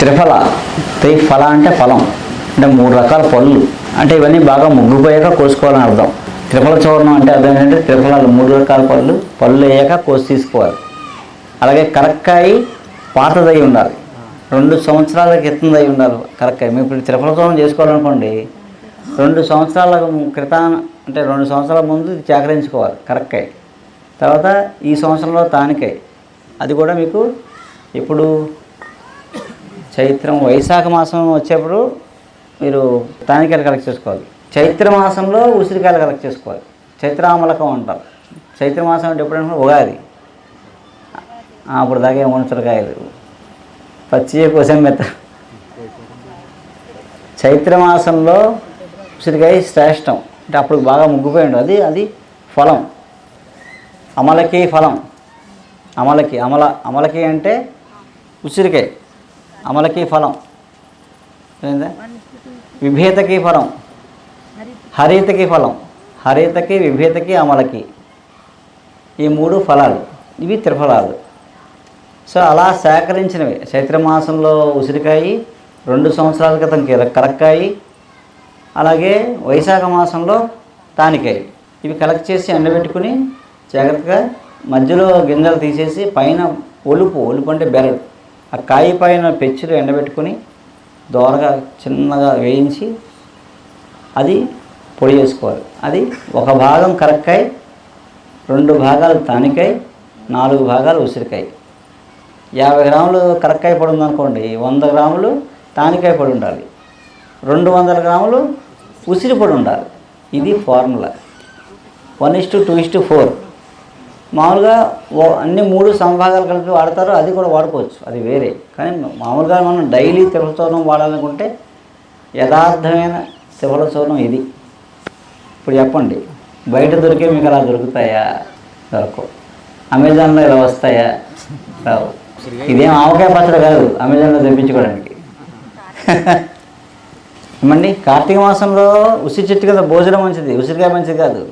త్రిఫల. త్రిఫల అంటే ఫలం. అంటే మూడు రకాల పళ్ళు. అంటే ఇవన్నీ బాగా ముగ్గుపోయాక కోసుకోవాలని అర్థం. త్రిఫల చూర్ణం అంటే అర్థం ఏంటంటే త్రిఫలాలు మూడు రకాల పళ్ళు. పళ్ళు వేయక కోసి తీసుకోవాలి. అలాగే కరక్కాయి పాతదై ఉండాలి. రెండు సంవత్సరాల క్రితం అయి ఉండాలి కరక్కాయ. మేము ఇప్పుడు త్రిఫల చూర్ణం చేసుకోవాలనుకోండి రెండు సంవత్సరాల క్రితం అంటే రెండు సంవత్సరాల ముందు చేకరించుకోవాలి సేకరించుకోవాలి కరక్కాయ. తర్వాత ఈ సంవత్సరంలో తానికాయ. అది కూడా మీకు ఇప్పుడు చైత్రం వైశాఖ మాసం వచ్చేప్పుడు మీరు తానికాయలు కలెక్ట్ చేసుకోవాలి. చైత్ర మాసంలో ఉసిరికాయలు కలెక్ట్ చేసుకోవాలి. చైత్రామలకం అంటారు. చైత్ర మాసం అంటే ఎప్పుడంటే ఉగాది. అప్పుడు దాకా ఏం పచ్చి కోసం మెత్త. చైత్ర మాసంలో ఉసిరికాయ శ్రేష్టం. అంటే అప్పుడు బాగా ముగ్గిపోయిండు. అది అది ఫలం. అమలకి ఫలం. అమలకి అమల అమలకి అంటే ఉసిరికాయ. అమలకి ఫలం. విభేతకి ఫలం. హరితకి ఫలం. హరితకి విభేతకి అమలకి. ఈ మూడు ఫలాలు. ఇవి త్రిఫలాలు. సో అలా సేకరించినవి. చైత్రమాసంలో ఉసిరికాయి రెండు సంవత్సరాల క్రితం కలక్కాయి కరక్కాయి అలాగే వైశాఖ మాసంలో తానికాయ. ఇవి కలెక్ట్ చేసి ఎండబెట్టుకుని జాగ్రత్తగా మధ్యలో గింజలు తీసేసి పైన ఒలుపు ఒలుపు అంటే బెరడు. ఆ కాయ పైన పెచ్చులు ఎండబెట్టుకుని దోరగా చిన్నగా వేయించి అది పొడి చేసుకోవాలి. అది ఒక భాగం కరక్కాయ రెండు భాగాలు తానికాయ నాలుగు భాగాలు ఉసిరికాయ. యాభై గ్రాములు కరక్కాయ పొడి ఉందనుకోండి వంద గ్రాములు తానికాయ పొడి ఉండాలి. రెండు వందల గ్రాములు ఉసిరి పొడి ఉండాలి. ఇది formula. One is to two is to four. మామూలుగా ఓ- అన్ని మూడు సమభాగాలు కలిపి వాడతారు అది కూడా వాడుకోవచ్చు. అది వేరే. కానీ మామూలుగా మనం డైలీ తిరుపతి చూర్ణం వాడాలనుకుంటే యథార్థమైన తిరుపతి చూర్ణం ఇది. ఇప్పుడు చెప్పండి బయట దొరికే మీకు అలా దొరుకుతాయా? దొరకవు. అమెజాన్లో ఇలా వస్తాయా? రావు. ఇదేం ఆవకాయ పచ్చడి కాదు అమెజాన్లో తెప్పించుకోవడానికి. ఏమండి? కార్తీక మాసంలో ఉసిరి చెట్టు కదా భోజనం మంచిది ఉసిరికాయ మంచిది కాదు.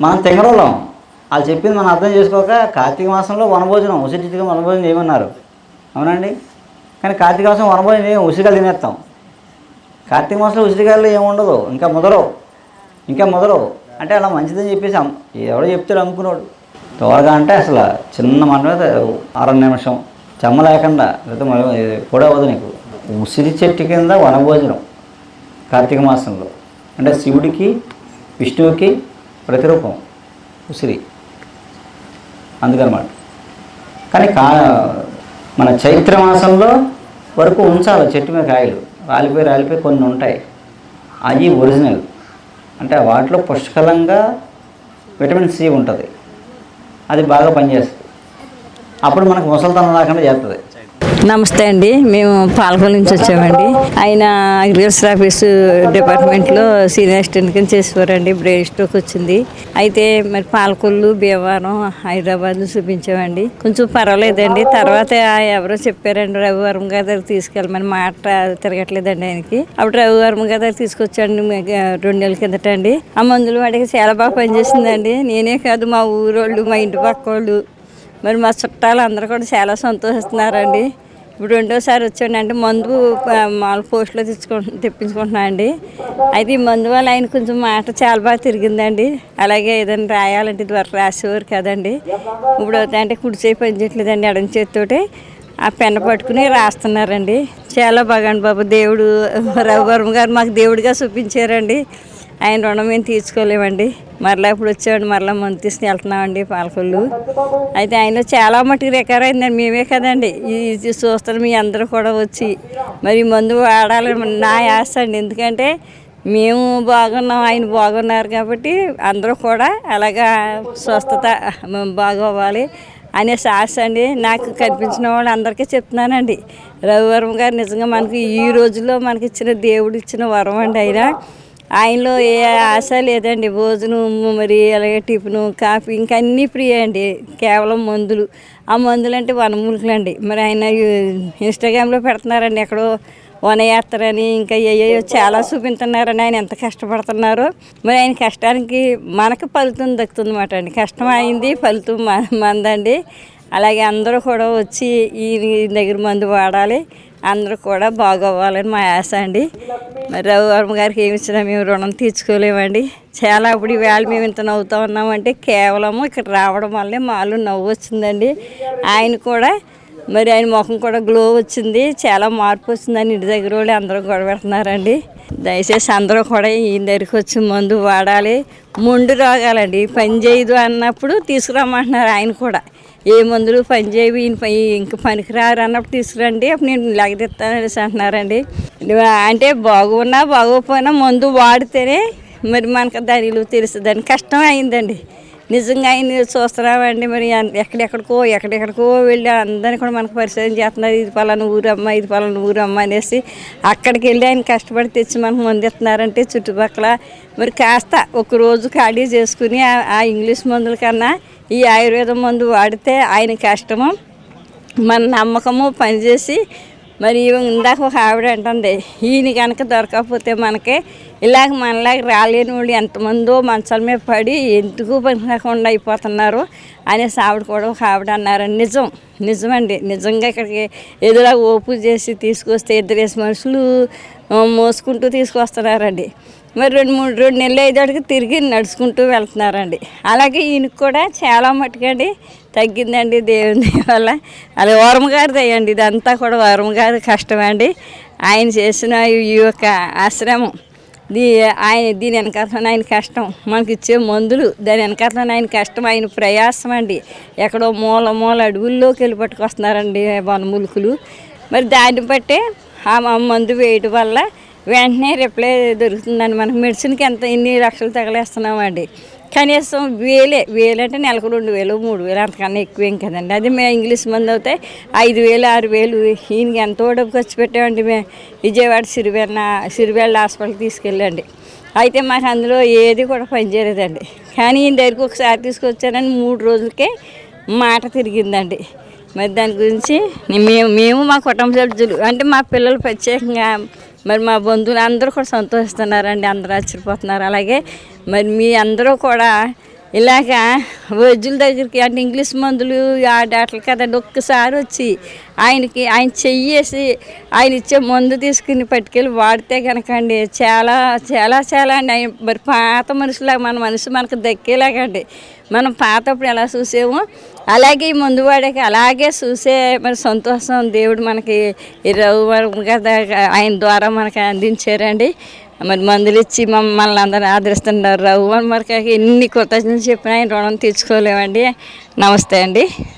మనం తెంగరోళం వాళ్ళు చెప్పింది మనం అర్థం చేసుకోక కార్తీక మాసంలో వనభోజనం ఉసిరి చెట్టు వనభోజనం చేయమన్నారు. అవునండి? కానీ కార్తీక మాసం వనభోజనం ఏం ఉసిరికాయలు తినేస్తాం. కార్తీక మాసంలో ఉసిరికాయలు ఏముండదు ఇంకా ముదరవు ఇంకా ముదరవు అంటే అలా మంచిదని చెప్పేసి ఎవడో చెప్తాడు అనుకున్నాడు. త్వరగా అంటే అసలు చిన్న మాట మీద అర నిమిషం చెమ్మ లేకుండా లేకపోతే కూడా అవ్వదు నీకు. ఉసిరి చెట్టు కింద వనభోజనం కార్తీక మాసంలో. అంటే శివుడికి విష్ణువుకి ప్రతిరూపం ఉసిరి. అందుకనమాట. కానీ కా మన చైత్ర మాసంలో వరకు ఉంచాలి చెట్టు మీద కాయలు. రాలిపోయి రాలిపోయి కొన్ని ఉంటాయి. అవి ఒరిజినల్. అంటే వాటిలో పుష్కలంగా విటమిన్ సి ఉంటుంది. అది బాగా పనిచేస్తుంది. అప్పుడు మనకు ముసలితనం రాకుండా చేస్తుంది. నమస్తే అండి. మేము పాలకొల నుంచి వచ్చామండి. ఆయన అగ్రికల్చర్ ఆఫీస్ డిపార్ట్మెంట్లో సీనియర్ అసిస్టెంట్ కింద చేసేవారండి. బ్రెయిన్ స్ట్రోక్ వచ్చింది. అయితే మరి పాలకొల్లు భీమవరం హైదరాబాద్ చూపించామండి. కొంచెం పర్వాలేదండి. తర్వాత ఎవరో చెప్పారండి రవివర్మ గారి తీసుకెళ్ళమని. మాట తిరగట్లేదండి ఆయనకి. అప్పుడు రవివర్మ గారి తీసుకొచ్చాండి రెండు నెలల కిందట అండి. ఆ మందులు వాడికి చాలా బాగా పనిచేసిందండి. నేనే కాదు మా ఊరోళ్ళు మా ఇంటి పక్క వాళ్ళు మరి మా చుట్టాలు అందరూ కూడా చాలా సంతోషిస్తున్నారండి. ఇప్పుడు రెండోసారి వచ్చాడు అంటే మందు మామూలు పోస్ట్లో తెచ్చుకో తెప్పించుకుంటున్నా అండి అయితే ఈ మందు వల్ల ఆయన కొంచెం మాట చాలా బాగా తిరిగిందండి. అలాగే ఏదైనా రాయాలంటే ఇది వరకు రాసేవారు కదండి. ఇప్పుడు అంటే కుడి చేయి పని చేయట్లేదండి ఎడం చేతితోటి. ఆ పెన్న పట్టుకుని రాస్తున్నారండి. చాలా బాగండి బాబు. దేవుడు రవివర్మ గారు మాకు దేవుడిగా చూపించారండి. ఆయన రుణం మేము తీర్చుకోలేమండి. మరలా ఇప్పుడు వచ్చామండి మరలా మందు తీసుకుని వెళ్తున్నామండి పాలకొల్లు. అయితే ఆయన చాలా మట్టుకు రికవర్ అయిందండి మేమే కదండి. ఇది చూస్తారు మీ అందరూ కూడా వచ్చి. మరి మందు వాడాలని నా ఆశ అండి. ఎందుకంటే మేము బాగున్నాం ఆయన బాగున్నారు కాబట్టి అందరూ కూడా అలాగా స్వస్థత బాగోవాలి అనే ఆశ అండి. నాకు కనిపించిన వాళ్ళు అందరికీ చెప్తున్నానండి. రవివరం గారు నిజంగా మనకి ఈ రోజుల్లో మనకి ఇచ్చిన దేవుడు ఇచ్చిన వరం అండి ఆయన. ఆయనలో ఏ ఆశ లేదండి. భోజనం మరి అలాగే టిఫిను కాఫీ ఇంకా అన్నీ ఫ్రీ అండి. కేవలం మందులు. ఆ మందులు అంటే వనమూలికలండి. మరి ఆయన ఇన్స్టాగ్రామ్లో పెడుతున్నారండి. ఎక్కడో వనయాత్రని ఇంకా ఏయో చాలా చూపించున్నారని ఆయన ఎంత కష్టపడుతున్నారో. మరి ఆయన కష్టానికి మనకు ఫలితం దక్కుతుంది అన్నమాట అండి. కష్టం అయింది ఫలితం మ- మందండి. అలాగే అందరూ కూడా వచ్చి ఈ ఈ దగ్గర మందు వాడాలి. అందరూ కూడా బాగోవాలని మా ఆశ అండి. మరి రఘువర్మ గారికి ఏమి ఇచ్చినా మేము రుణం తీర్చుకోలేమండి. చాలా ఇప్పుడు ఈవేళ మేము ఇంత నవ్వుతూ ఉన్నామంటే కేవలము ఇక్కడ రావడం వల్లే మాలో నవ్వు వచ్చిందండి. ఆయన కూడా మరి ఆయన ముఖం కూడా గ్లో వచ్చింది. చాలా మార్పు వచ్చిందని ఇంటి దగ్గర వాళ్ళు అందరూ గొడవ పెడుతున్నారండి. దయచేసి అందరూ కూడా ఈయన దగ్గరికి వచ్చి మందు వాడాలి. మొండు రోగాలండి. పని చేయదు అన్నప్పుడు తీసుకురమ్మంటున్నారు ఆయన కూడా. ఏ మందులు పని చేయవి పని ఇంక పనికిరారు అన్నప్పుడు తీసుకురండి అప్పుడు నేను లెగదిస్తాను అనేసి అంటున్నారండి. అంటే బాగున్నా బాగోకపోయినా మందు వాడితేనే మరి మనకు దాని విలువ తెలుస్తుంది. దాని కష్టం అయిందండి. నిజంగా ఆయన చూస్తున్నామండి మరి ఎక్కడెక్కడికో ఎక్కడెక్కడికో వెళ్ళి అందరినీ కూడా మనకు పరిచయం చేస్తున్నారు. ఇది పలానా ఊరమ్మ ఇది పలానా ఊరమ్మ అనేసి అక్కడికి వెళ్ళి ఆయన కష్టపడి తెచ్చి మనకు మందు ఇస్తున్నారంటే చుట్టుపక్కల మరి కాస్త ఒక రోజు ఖాళీ చేసుకుని ఆ- ఆ ఇంగ్లీష్ మందుల కన్నా ఈ ఆయుర్వేదం మందు వాడితే ఆయన కష్టము మన నమ్మకము పనిచేసి మరి ఇందాక ఒక ఆవిడ అంటుంది ఈయన కనుక దొరకకపోతే మనకి ఇలాగ మనలాగా రాలేని వాళ్ళు ఎంతమందో మంచాల మీద పడి ఎందుకు పనికాకుండా అయిపోతున్నారు? అనేసి ఆవిడ కూడా ఒక ఆవిడ అన్నారు. నిజం నిజమండి. నిజంగా ఇక్కడికి ఎదురా ఓపు చేసి తీసుకొస్తే ఇద్దరేసి మనుషులు మోసుకుంటూ తీసుకొస్తున్నారండి. మరి రెండు మూడు రెండు నెలలు ఐదాటికి తిరిగి నడుచుకుంటూ వెళ్తున్నారండి. అలాగే ఈయనకి కూడా చాలా మట్టుకండి తగ్గిందండి దేవుని వల్ల. అది వరమ గారి దయండి ఇదంతా కూడా వరమ గారి కష్టమే అండి. ఆయన చేసిన ఈ యొక్క ఆశ్రమం దీ ఆయన దీని వెనకాల ఆయన కష్టం మనకి ఇచ్చే మందులు దాని వెనకాలన ఆయన కష్టం ఆయన ప్రయాసం అండి. ఎక్కడో మూల మూల అడవుల్లోకి వెళ్ళి పట్టుకొస్తున్నారండి వనములుకులు మరి దాన్ని బట్టే ఆ మందు వేయటం వల్ల వెంటనే రిప్లై దొరుకుతుందండి. మనకు మెడిసిన్కి ఎంత ఇన్ని లక్షలు తగలేస్తున్నామండి. కనీసం వేలే వేలు అంటే నెలకు రెండు వేలు మూడు వేలు అంతకన్నా ఎక్కువేం కదండి. అది మేము ఇంగ్లీష్ మంది అయితే ఐదు వేలు ఆరు వేలు ఈయనకి ఎంతో డబ్బు ఖర్చు పెట్టామండి మేము. విజయవాడ సిరివెన్న సిరివెళ్ళ హాస్పిటల్కి తీసుకెళ్ళండి. అయితే మాకు అందులో ఏది కూడా పనిచేయలేదండి కానీ ఈయన దగ్గరికి ఒకసారి తీసుకొచ్చానని మూడు రోజులకే మాట తిరిగిందండి. మరి దాని గురించి మేము మేము మా కుటుంబ సభ్యులు అంటే మా పిల్లలు ప్రత్యేకంగా మరి మా బంధువులు అందరూ కూడా సంతోషిస్తున్నారండి అందరూ ఆశ్చర్యపోతున్నారు. అలాగే మరి మీ అందరూ కూడా ఇలాగా వైద్యుల దగ్గరికి అంటే ఇంగ్లీష్ మందులు ఆ డాక్టర్ కదండి ఒక్కసారి వచ్చి ఆయనకి ఆయన చెయ్యేసి ఆయన ఇచ్చే మందు తీసుకుని పట్టుకెళ్ళి వాడితే కనుకండి చాలా చాలా చాలా అండి. ఆయన మరి పాత మనుషులాగా మన మనసు మనకు దక్కేలాగండి మనం పాతప్పుడు ఎలా చూసామో అలాగే ఈ మందు అలాగే చూసే మరి సంతోషం దేవుడు మనకి ఈ రఘు ఆయన ద్వారా మనకి అందించారండి. మరి మందులు ఇచ్చి మమ్మల్ని అందరూ ఆదరిస్తున్నారు. రఘు మరి ఎన్ని కృతజ్ఞతలు చెప్పినా ఆయన రుణం తీర్చుకోలేమండి. నమస్తే అండి.